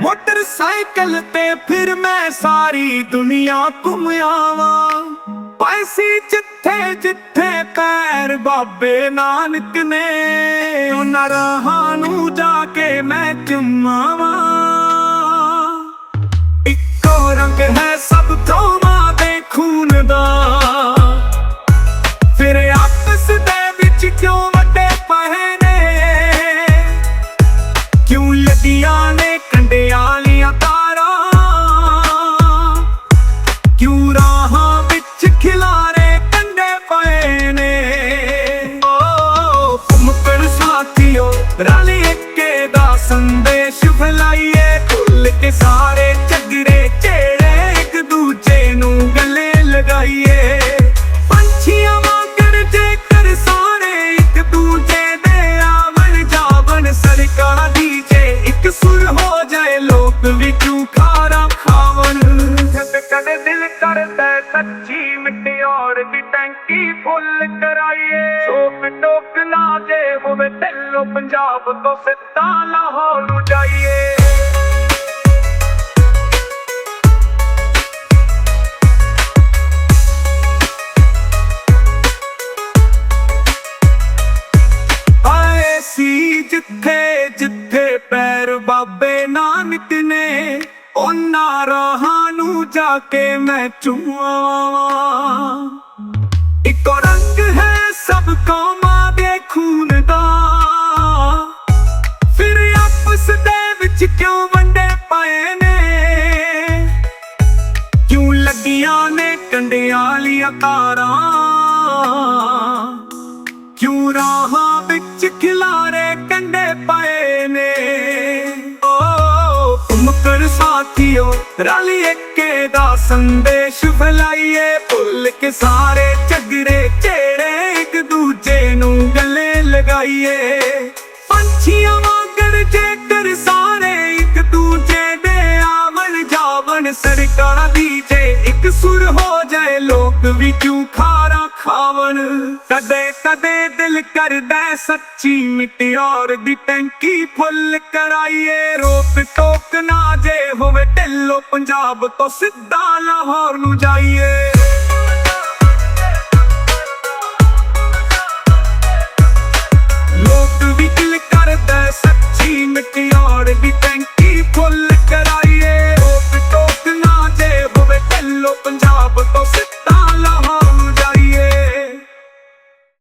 Motorcycle ਤੇ ਫਿਰ ਮੈਂ ਸਾਰੀ ਦੁਨੀਆ ਘੁੰਮ ਆਵਾਂ। ਪੈਸੀ ਜਿੱਥੇ ਜਿੱਥੇ ਪੈਰ ਬਾਬੇ ਨਾਨਕ ਨੇ, ਉਹਨਾਂ ਰਾਹਾਂ ਨੂੰ ਜਾ ਕੇ ਮੈਂ ਚੁੰਮਾਵਾਂ ਇੱਕੋ ਰੰਗ ਹੈ ਸਭ ਥੋਮਾਂ ਦੇ ਖੂਨ ਦਾ। ਫਿਰ ਆਪਸ ਦੇ ਵਿੱਚ ਕਿਉਂ ਵੱਡੇ ਪਏ ਨੇ? ਕਿਉਂ ਲੱਗੀਆਂ ਨੇ ਕੰਡਿਆਂ ਲੀਆਂ ਤਾਰਾਂ। ਕਿਉਂ ਰਾਹਾਂ ਵਿੱਚ ਖਿਲਾਰੇ ਕੰਡੇ ਪਏ ਨੇ? ਓ ਮੁਕਰ ਸਾਥੀਓ ਰਲ ਦੀ ਜੇ ਇੱਕ ਸੁਰ ਹੋ ਜਾਏ, ਲੋਕ ਵੀ ਕਿਉਂ ਖਾਰਾ ਖਾਵਣ? ਜਦ ਕਦੇ ਦਿਲ ਕਰਦਾ ਸੱਚੀ ਮਿੱਟਿਓਰ ਦੀ ਟੈਂਕੀ ਫੁੱਲ ਕਰਾਈਏ। ਸੋਕ ਟੋਕ ਨਾ ਜੇ ਹੋਵੇ ਢਿੱਲੋਂ ਪੰਜਾਬ ਤੋਂ ਸਿੱਧਾ ਲਾਹੌਰ ਨੂੰ ਜਾਈਏ। ਆਏ ਸੀ ਜਿੱਥੇ ਬਾਬੇ ਨਾਨਕ ਨੇ ਉਹਨਾਂ ਰਾਹਾਂ ਨੂੰ ਜਾ ਕੇ ਮੈਂ ਚੁੰਮਾਵਾਂ ਇੱਕੋ ਰੰਗ ਹੈ ਸਭ ਕੌਮਾਂ ਦੇ ਖੂਨ ਦਾ। ਫਿਰ ਆਪਸ ਦੇ ਵਿੱਚ ਕਿਉਂ ਵੰਡੇ ਪਏ ਨੇ? ਕਿਉਂ ਲੱਗੀਆਂ ਨੇ ਕੰਡਿਆਂ ਲੀਆਂ ਅਕਾਰਾਂ ਕਿਉਂ ਰਾਹਾਂ ਰਲ ਇੱਕੇ ਦਾ ਸੰਦੇਸ਼ ਫੈਲਾਈਏ। ਭੁੱਲ ਕੇ ਸਾਰੇ ਝਗੜੇ ਝੇੜੇ ਇੱਕ ਦੂਜੇ ਨੂੰ ਗਲੇ ਲਗਾਈਏ। ਪੰਛੀਆਂ ਵਾਂਗਰ ਜੇਕਰ ਸਾਰੇ ਇੱਕ ਦੂਜੇ ਦੇ ਆਵਣ ਜਾਵਣ ਸੜਕਾਂ ਦੀ ਜੇ ਇੱਕ ਸੁਰ ਹੋ ਜਾਏ, ਲੋਕ ਵੀ ਕਿਉਂ ਖਾਰਾ ਖਾਵਣ? ਕਦੇ ਕਦੇ ਦਿਲ ਕਰਦਾ ਸੱਚੀ ਮਿੱਟੀ ਔਰ ਦੀ ਟੈਂਕੀ ਫੁੱਲ ਕਰਾਈਏ। ਰੋਕ ਟੋਕ ਨਾ ਹੋਵੇ ਢਿੱਲੋਂ ਪੰਜਾਬ ਤੋਂ ਸਿੱਧਾ ਲਾਹੌਰ ਨੂੰ ਜਾਈਏ।